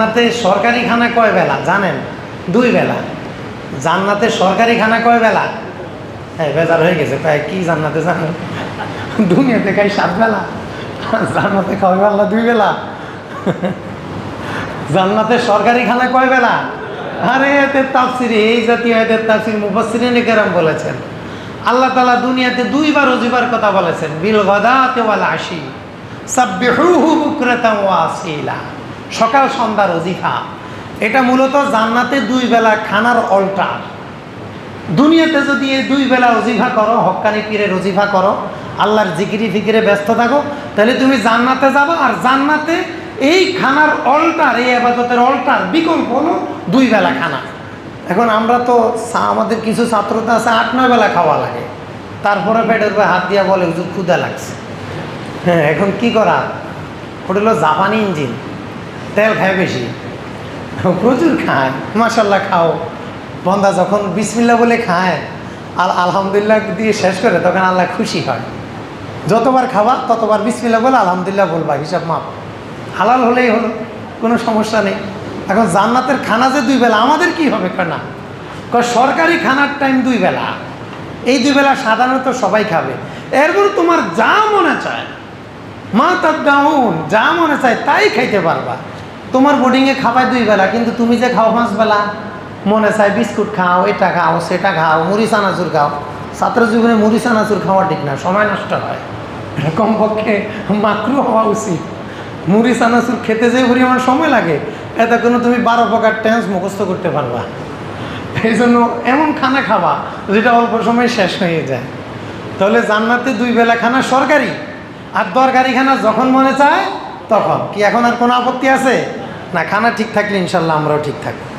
জান্নাতে সরকারি খানা কয় বেলা? জানেন? দুই বেলা। জান্নাতে সরকারি খানা কয় বেলা? হ্যাঁ বেজার হয়ে গেছে, তাই কি জান্নাতে জানেন দুনিয়াতে খাই সাত বেলা, জান্নাতে খাওয়াই বেলা দুই বেলা। জান্নাতে সরকারি খানা কয় বেলা? আরে এতে তাফসির, এই জাতীয় এদের তাফসির মুফাসসিরিন কেরাম বলেছেন। আল্লাহ তালা দুনিয়াতে দুইবার অজিবার কথা বলেছেন, বিল গদাতে ওয়াল আশি, সাব্বিহুহু বুকরাতাম ওয়া আসীলা। সকাল সন্ধ্যার অজিফা এটা মূলত জান্নাতে দুই বেলা খানার অল্টার দুনিয়াতে যদি এই দুই বেলা অজিফা করো হক্কানি পীরে রজিফা করো, আল্লাহর জিকিরি ফিকিরে ব্যস্ত থাকো, তাহলে তুমি জান্নাতে যাব আর জান্নাতে এই খানার অল্টার, এই আবাদতের অল্টার বিকল্প হলো দুই বেলা খানা। এখন আমরা তো আমাদের কিছু ছাত্রতা আছে, আট, নয় বেলা খাওয়া লাগে। তারপরে পেটের উপরে হাত দিয়া বলে, হুজুর ক্ষুদা লাগছে। হ্যাঁ এখন কি করা? ওটা হলো জাপানি ইঞ্জিন। তেল খায় বেশি। প্রচুর খায় মাসাল্লাহ খাও। বন্দা যখন বিসমিল্লা বলে খায়, আল আলহামদুলিল্লাহ দিয়ে শেষ করে তখন আল্লাহ খুশি হয়। যতবার খাবা, ততবার বিসমিল্লা বলে আলহামদুলিল্লাহ বলবা, হিসাব মাপ। হালাল হলেই হলো, কোনো সমস্যা নেই। এখন জান্নাতের খানা যে দুই বেলা, আমাদের কি হবে না সরকারি খানার টাইম দুই বেলা। এই দুই বেলা সাধারণত সবাই খাবে। এরপর তোমার যা মনে চায়, মা তার যা মনে চায় তাই খাইতে পারবা। তোমার বোর্ডিংয়ে খাবায় দুই বেলা, কিন্তু তুমি যে খাও পাঁচ বেলা, মনে চায় বিস্কুট খাও, এটা খাও, সেটা খাও, মুড়ি চানাচুর খাও। ছাত্র জীবনে মুড়ি চানাচুর খাওয়া ঠিক না, সময় নষ্ট হয়। কমপক্ষে মাকরু হওয়া উচিত। মুড়ি চানাচুর খেতে যে পরিমাণ সময় লাগে, এতে কোনো তুমি বারো প্রকার টেন্স মুখস্থ করতে পারবা। এই জন্য এমন খানা খাবা, যেটা অল্প সময় শেষ হয়ে যায়। তাহলে জান্নাতে দুই বেলা খানা সরকারি, আর দরকারি খানা যখন মনে চায়, তখন। কি এখন আর কোনো আপত্তি আছে? না খানা ঠিক থাকলে ইনশাল্লাহ আমরাও ঠিক থাকব।